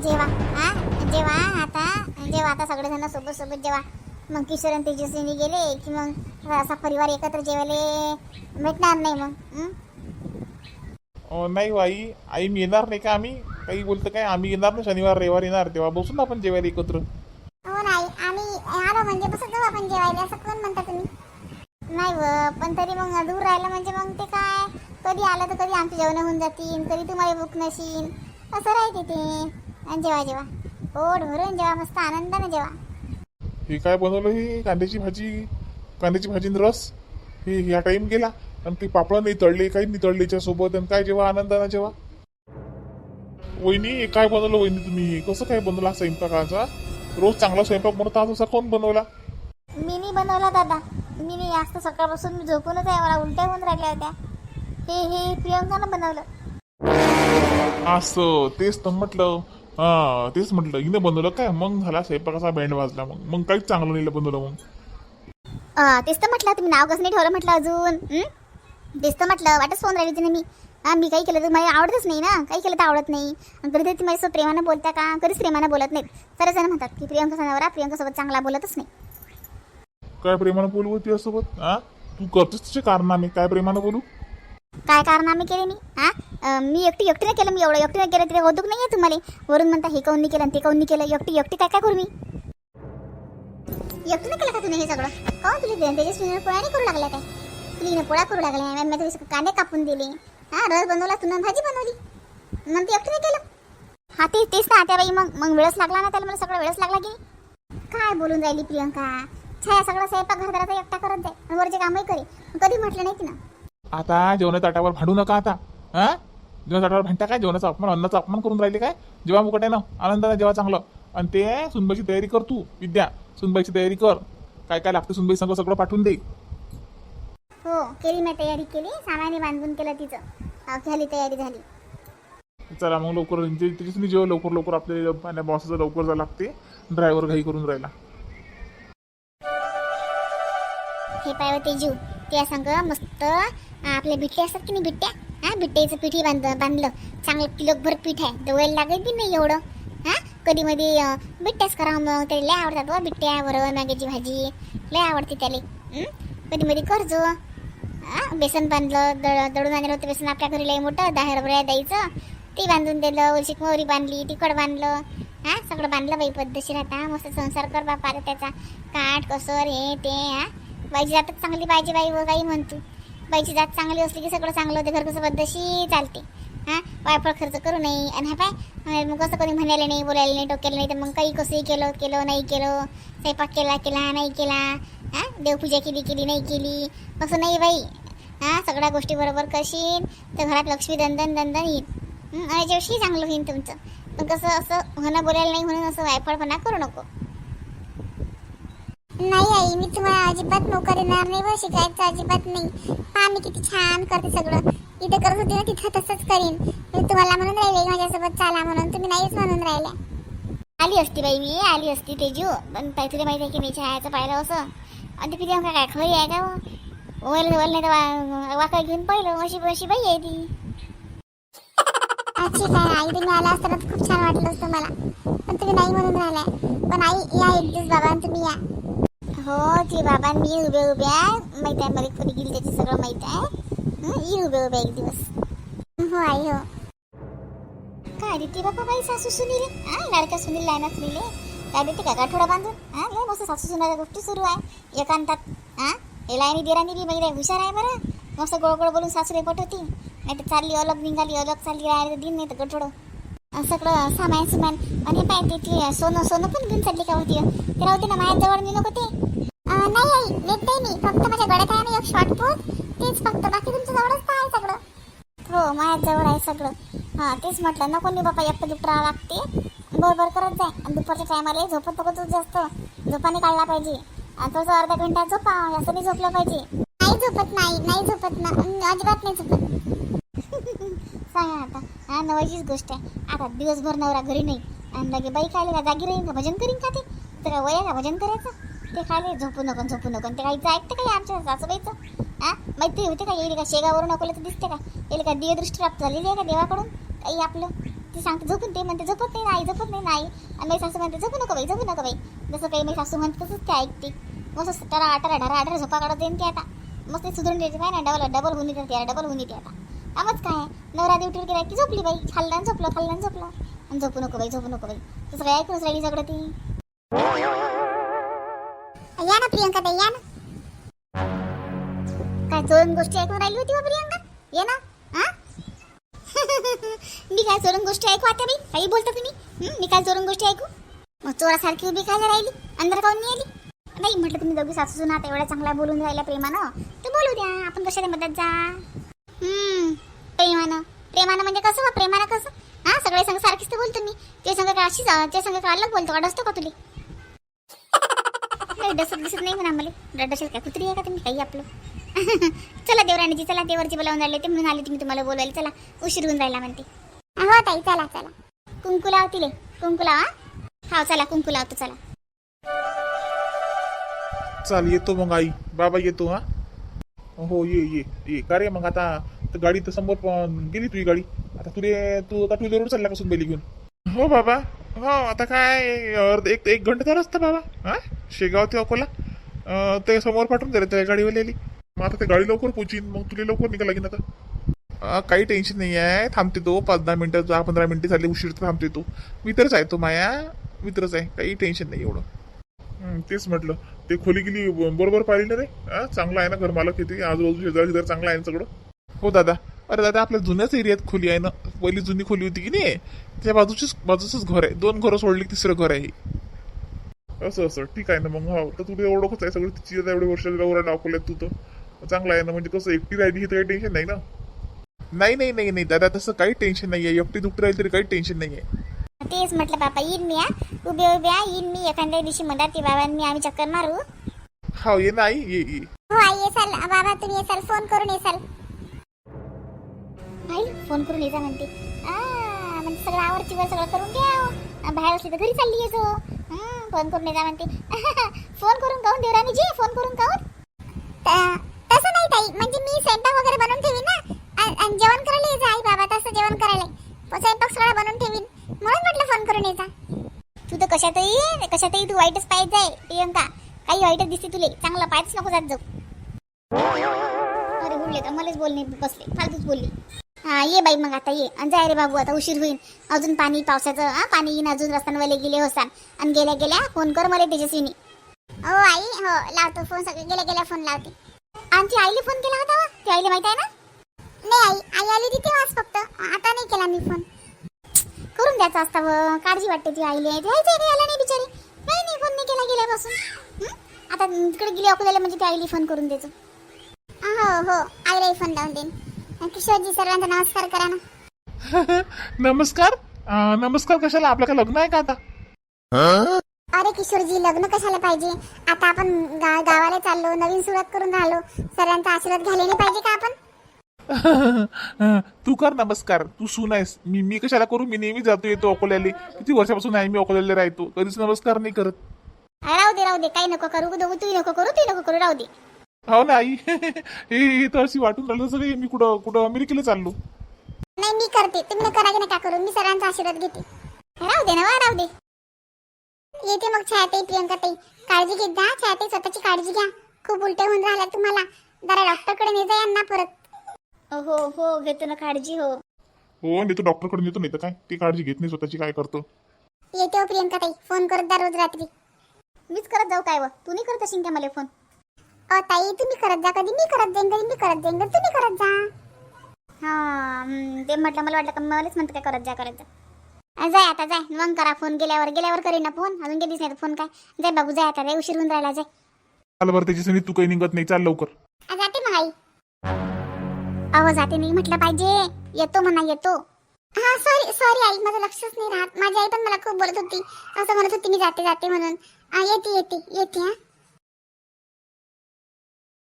जेवा हा जेवा आता? जेवा आता सगळेजण सोबत सोबत जेवा. मग किशोर आणि तेजस्विनी गेले की मग असा परिवार एकत्र जेवायला भेटणार नाही मग हं? नाही बाई आई. मी येणार नाही का आम्ही? काही बोलतं काय? आम्ही येणार ना शनिवार रविवार येणार. तेव्हा बसून आपण जेवायला एकत्र. हो नाही आम्ही आलो म्हणजे बसत जाऊ आपण जेवायला. असं कोण म्हणता तुम्ही? नाही व पण तरी मग दूर राहिलं म्हणजे मग ते काय? कधी आलं तर कधी आमची जेवणं होऊन जातील. कधी तुम्हाला भूक नशील असं राहते ते. आणि जेवा जेवा. पोट भरून जेवा मस्त आनंदाने जेवा. हे काय बनवलं हे? कांद्याची भाजी कांद्याची भाजी आणि रस? हे ह्या टाइम गेला आणि काही पापड नाही तळले काही नाही सोबत आणि काय जेव्हा आनंदानं जेव्हा वहिनी हे काय बनवलं वहिनी तुम्ही? कसं काय बनवला स्वयंपाकाचा रोज चांगला स्वयंपाक बनवता? आज असा कोण बनवला? मी नाही बनवला दादा. मी नाही आज तर सकाळपासून मी झोपूनच आहे. मला उलट्या होऊन राहिल्या होत्या. हे हे प्रियंकानं बनवलं. असं तेच तर म्हटलं. हा तेच म्हटलं. हिने बनवलं काय? मग झाला स्वयंपाकाचा बँड वाजला मग. मग काहीच चांगलं नाही बनवलं मग? अं, तेच तर म्हटलं तुम्ही नाव कसं नाही ठेवलं म्हटलं अजून? हं? तेच तर म्हटलं वाटच फोन राहिली होती ना मी. हा मी काही केलं तर मला आवडतच नाही ना. काही केलं तर आवडत नाही. आणि कधीतरी ती माझ्यासोबत प्रेमानं बोलता का? कधीच प्रेमानं बोलत नाहीत. सर्व जण म्हणतात की प्रियंका नवरा प्रियंकासोबत चांगला बोलतच नाही. काय प्रेमानं बोलू होती हा? तू करतेस तिचे कारनामे काय प्रेमानं बोलू? काय कारनामे केले मी हा? मी एकटी एकटीने केलं मी एवढं एकटीने केलं तरी कौतुक नाही आहे तुम्हाला. वरून म्हणता हे काऊन केलं ते काऊन केलं? एकटी एकटी काय काय करू मी? एकटीने केलं का तुम्ही हे सगळं? काऊन तुला ते- पोळ्या नाही करू लागल्या काय? तुला पोळ्या करू लागल्या मी तुझे कांदे कापून दिले. हा रस बनवला तुला भाजी बनवली. मग ते एकटीने केलं. हा ते तेच ना त्या बाई मग मग वेळच लागला ना त्याला मला सगळं वेळच लागला की. काय बोलून राहिली प्रियंका? छाया सगळं स्वयंपाक घरदाराचा एकटा करत जाय. आणि वरचे कामही करे. कधी म्हटलं नाही तिनं? आता जेवणाच्या ताटावर भांडू नका आता. हा? जेवणाच्या ताटावर भांडता काय? जेवणाचा अपमान अन्नाचा अपमान करून राहिले काय? जेव्हा मुकट आहे ना आनंदाने जेव्हा चांगलं. आणि ते सुनबाईची तयारी कर तू विद्या. सुनबाईची तयारी कर. काय काय लागतं सुनबाई संग सगळं पाठवून दे. हो केली मी तयारी केली. सामान्य बांधून केलं तिचं. झाली तयारी झाली. चला मग लवकर त्याच्याच मी जेव्हा लवकर लवकर आपल्या बॉसचं लवकर जायला लागते. ड्रायव्हर घाई करून राहिला. हे पाय जीव. त्या संग मस्त आपल्या बिट्टे असतात की नाही बिट्ट्या? हा बिट्ट्याचं पिठी बांध बांधलं. चांगलं किलोभर पीठ आहे. दवायला लागेल बी नाही एवढं? हा कधी मध्ये बिट्ट्याच करा मग. त्याला लय आवडतात व बिट्ट्या बरोबर मॅगीची भाजी. लय आवडते त्याला. कधी मध्ये करजो. बेसन बांधलं दळ दळून आणलं होतं बेसन. आपल्या घरी लय मोठं दहा रुपया द्यायचं. ते बांधून दिलं उलशीक मोहरी बांधली तिखट बांधलं. हा सगळं बांधलं बाई पद्धतशीर आता. मस्त संसार कर बापा त्याचा. काठ कसर हे ते हा बाईची जातच चांगली पाहिजे बाई व काही म्हणतो. बाईची जात चांगली असली की सगळं चांगलं होते घर कसं पद्धतशी चालते. हां? वायफळ खर्च करू नये. आणि हा पाय मग कसं कधी म्हणायला नाही बोलायला नाही टोक्याला नाही तर मग काही कसंही केलं केलं नाही केलं स्वयंपाक केला केला नाही केला हा? देवपूजा केली केली नाही केली असं नाही बाई. हा? सगळ्या गोष्टी बरोबर करशील तर घरात लक्ष्मी दंदन दंदन येईल. याच्याविषयी चांगलं होईल तुमचं. पण कसं असं होणं बोलायला नाही म्हणून असं वायफळपणा करू नको. नाही आई मी तुम्हाला अजिबात नोकर येणार नाही व शिकायचं अजिबात नाही. पहा मी किती छान करते सगळं. इथे करत होते ना तिथं तसंच करीन. मी तुम्हाला म्हणून राहिले माझ्यासोबत चाला म्हणून. तुम्ही नाहीच म्हणून राहिल्या आली असती बाई मी आली असती तेजू. पण ताई तुला माहिती आहे की मी छायाचं पाहिलं असं. आणि तिथे प्रियंका काय खरी आहे का हो ओल नाही तर वा- वाकड घेऊन पाहिलं. अशी अशी बाई आहे ती. अच्छी काय आई तुम्ही आला असताना खूप छान वाटलं असतं मला. पण तुम्ही नाही म्हणून राहिलाय. पण आई या एक दिवस बाबा तुम्ही या. हो ते बाबा मी उभे उभे आहे. माहीत आहे मला कधी गेली त्याची सगळं माहीत आहे. हं, ये उभे उभे एक दिवस. हो आई हो. काय देते बाबा बाई सासू सुनील? हा लाडक्या सुनील लायनात सुनील काय देते का गाठोडा बांधून. हा लय मस्त सासू सुनाच्या गोष्टी सुरू आहे. एकांतात हा हे लायनी दिराणी बी माहिती आहे हुशार आहे बरं. मस्त गोळगोळ बोलून सासूरे पटवती. नाही तर चालली अलग निघाली अलग चालली राहिली तर दिन नाही तर गठोडं सगळं सामान सुमान. आणि पाहिजे ती ते सोनं सोनं पण घेऊन चालली का होती? ते राहते ना माझ्या जवळ मी नको ते. नाही आई देत नाही मी. फक्त माझ्या गळ्यात आहे ना एक शॉर्ट पोत तेच फक्त. बाकी तुमच्या जवळच तर आहे सगळं? हो माझ्याजवळ आहे सगळं. हां तेच म्हटलं नको नाही बाबा एकटं दुपटा लागते. बरोबर करत जाय. आणि दुपारच्या टायमाला झोपत नको तू जास्त. झोपाने काढला पाहिजे. आणि थोडंसं अर्धा घंटा झोपा जास्त नाही झोपलं पाहिजे. नाही झोपत नाही नाही झोपत ना. अं, अजिबात नाही झोपत. सांगा आता. हा नवाचीच गोष्ट आहे. आता दिवसभर नवरा घरी नाही. आणि लगे बाई खायला का जागी राहील का? भजन करीन का ते? तर वया वय का भजन करायचं? ते खाले झोपू नको झोपू नको. ते काहीचं ऐकतं काही आमच्या सासूबाईचं? हा माहिती होते का? येईल का? शेगावरून अकोल्याचं दिसते का? येईल का? दिवदृष्टी प्राप्त झालेली आहे का देवाकडून? काही आपलं. ते सांगते झोपून ते म्हणते झोपत नाही नाही झोपत नाही नाही आणि माझी सासू म्हणते झोपू नको बाई झोपू नको बाई. जसं काही माझी सासू म्हणते तसंच ते ऐकते. मस्त टरा अठरा ढरा अठरा झोपा काढत देईन ते आता. मस्त सुधरून द्यायची काय ना डबल डबल होऊन येते डबल होऊन येते आता. कामच काय नवरा ड्युटीवर गेला की झोपली बाई. खाल्लं आणि झोपलं खाल्लं आणि झोपलं. आणि झोपू नको बाई झोपू नको बाई. तसं काय ऐकूनच राहिली सगळं ती? या ना प्रियंका ताई या ना. काय चोरून गोष्टी ऐकून राहिली होती बा प्रियंका? ये ना. हा? मी काय चोरून गोष्टी ऐकू आता मी काही बोलता तुम्ही? हं? मी काय चोरून गोष्टी ऐकू? मग चोरासारखी उभी काय राहिली? अंदर काऊन नाही आली? नाही म्हटलं तुम्ही दोघी सासू सुना आता एवढा चांगला बोलून राहिला प्रेमानं तर बोलू द्या. आपण कशाला मदत जा? प्रेमानं. प्रेमानं म्हणजे कसं बा? प्रेमानं कसं? हा सगळे संघ सारखीच तर बोलतो मी. ते संघ काय अशीच ते संघ काय अलग बोलतो? का डसतो का तुले? काही डसत दिसत नाही म्हणा मला डसेल काय? कुत्री आहे का तुम्ही? काही आपलं. चला देवराणीजी चला देवरची बोलावून राहिले. ते म्हणून आले तुम्ही तुम्हाला बोलायला. चला उशीर होऊन राहिला म्हणते. हो ताई चला चला. कुंकू लावतील कुंकू लावा. हा चला कुंकू लावतो चला. चाल येतो मग आई. बाबा येतो हा? हो ये ये ये. का रे मग आता? तर गाडी तर समोर प- गेली तुझी गाडी. आता तुले तू आता टू रोड चालला का बेली घेऊन? हो बाबा. हो आता काय अर्ध एक एक घंटा रस्ता बाबा. हा? शेगाव ते अकोला. ते समोर पाठवून दे त्या गाडीवाल्याली मग आता ते गाडी लवकर पोचीन मग तुला लवकर निघा लागेल आता. काही टेन्शन नाही आहे थांबते तो. पाच दहा मिनटं दहा पंधरा मिनटं झाली उशीर तर थांबते तो. मित्रच आहे तो माया मित्रच आहे. काही टेन्शन नाही एवढं. तेच म्हटलं. ते खोली गेली बरोबर पाहिली ना रे? चांगला चांगलं आहे ना घर मालक किती आजूबाजू शेजारी शेजारी चांगलं आहे ना सगळं? हो दादा. अरे दादा आपल्या जुन्याच एरियात खोली आहे ना? पहिली जुनी खोली होती की नाही? त्या बाजूचीच बाजूचंच घर आहे. दोन घरं सोडली तिसरं घर आहे हे. असं असं. ठीक आहे ना मग. हो. तर तुला एवढंच आहे? सगळं तिची एवढे वर्ष ओरडा दाखवल्यात तू तर. चांगलं आहे ना? म्हणजे कसं एकटी राहिली हे तर काही टेन्शन नाही ना? नाही नाही नाही नाही. दादा तसं काही टेन्शन नाही आहे. एकटी दुखटी राहिली तरी काही टेन्शन नाही आहे. तेच म्हटलं बापा येईन मी हा. उभे उभ्या येईन मी. एखाद्या दिवशी म्हणतात ते बाबा मी आम्ही चक्कर मारू. हो ये ना आई ये ये. हो आई येसाल बाबा तुम्ही येसाल फोन करून येसाल आई फोन करून येजा म्हणते. म्हणजे सगळं आवडची वर सगळं करून घ्या हो. बाहेर असली तर घरी चालली येतो फोन करून येजा म्हणते. फोन करून काहून देवरानी जी? फोन करून काहून? तसं नाही ताई. म्हणजे मी स्वयंपाक वगैरे बनवून ठेवीन ना. आणि जेवण करायला येजा आई बाबा तसं जेवण करायला पण स्वयंपाक सगळं बनवून ठेवीन. म्हणून म्हटलं फोन करून येजा तू तर कशातही कशातही तू वाईटच पाहिजे जाय प्रियंका. काही वाईटच दिसते तुले. चांगलं पाहायच नको जात जाऊ. अरे बोलले तर मलाच बोलणे बसले. फालतूच बोलली. हा ये बाई मग आता ये. आणि जाय रे बाबू आता उशीर होईल अजून पाणी पावसाचं हा पाणी येईन अजून रस्त्यांवाले गेले होसान आणि गेल्या गेल्या फोन कर मला तेजस्वीनी. हो आई हो लावतो फोन सगळे. गेल्या गेल्या फोन लावते. आमची आईला फोन केला होता वा? ती आईला माहीत आहे ना? नाही आई आई आली तिथे वाच फक्त. आता नाही केला मी फोन. करून द्यायचा असता व. काळजी वाटते ती आईले. द्यायचं नाही आला नाही बिचारी. नाही नाही फोन नाही केला गेल्यापासून. हं? आता तिकडे गेली अकोल्याला म्हणजे ती आईला फोन करून द्यायचं हो हो. आईलाही फोन लावून देईन. किशोरजी सर्वांचा नमस्कार करा ना. नमस्कार? अं, नमस्कार कशाला? आपलं काय लग्न आहे का आता? अरे किशोरजी लग्न कशाला पाहिजे? आता आपण गा गावाला चाललो नवीन सुरुवात करून राहिलो. सर्वांचा आशीर्वाद घ्यायला नाही पाहिजे का आपण? तू कर नमस्कार. तू सून आहेस. मी मी कशाला करू? मी नेहमी जातो येतो अकोल्याला. किती वर्षापासून आहे मी अकोल्याला राहतो. कधीच नमस्कार नाही करत. राहू दे राहू दे. काही नको करू. दोघं तू नको करू तू नको करू. राहू दे. हो ना आई. हे तर अशी वाटून राहिलं सगळं. मी कुठं कुठं अमेरिकेला चाललो नाही मी करते. तुम्ही करा की नका करू. मी सर्वांचा आशीर्वाद घेते. राहू दे ना वा राहू दे. येते मग छायाताई प्रियंका ताई. काळजी घेत जा छायाताई स्वतःची काळजी घ्या. खूप उलटे होऊन राहिल्या तुम्हाला. जरा डॉक्टरकडे ने जा यांना परत. हो हो घेतो ना काळजी हो. हो नेतो डॉक्टरकडे नेतो नाही तर काय? ती काळजी घेत नाही स्वतःची काय करतो. येते हो प्रियंका ताई. फोन करत जा रोज रात्री. मीच करत जाऊ काय व? तू नाही करत असेल का मला फोन. अ ताई तुम्ही करत जा कधी. मी करत जाईन कधी मी करत जाईन. कधी तुम्ही करत जा. हा ते म्हटलं मला वाटलं का मलाच म्हणतं काय करत जा करत जा. अ, जाय आता जाय. मग करा फोन. गेल्यावर गेल्यावर करीन ना फोन. अजून गेलीच नाही फोन काय? जाय बाबू जाय आता. रे उशीर होऊन राहिला जाय. चाल बरं त्याची सनी तू काही निघत नाही. चाल लवकर. अ, जाते मग आई. अहो जाते नाही म्हटलं पाहिजे. येतो म्हणा येतो. हा सॉरी सॉरी आई. माझं लक्षच नाही राहत. माझी आई पण मला खूप बोलत होती. असं म्हणत होती मी जाते जाते म्हणून. आ, येते येते येते हा.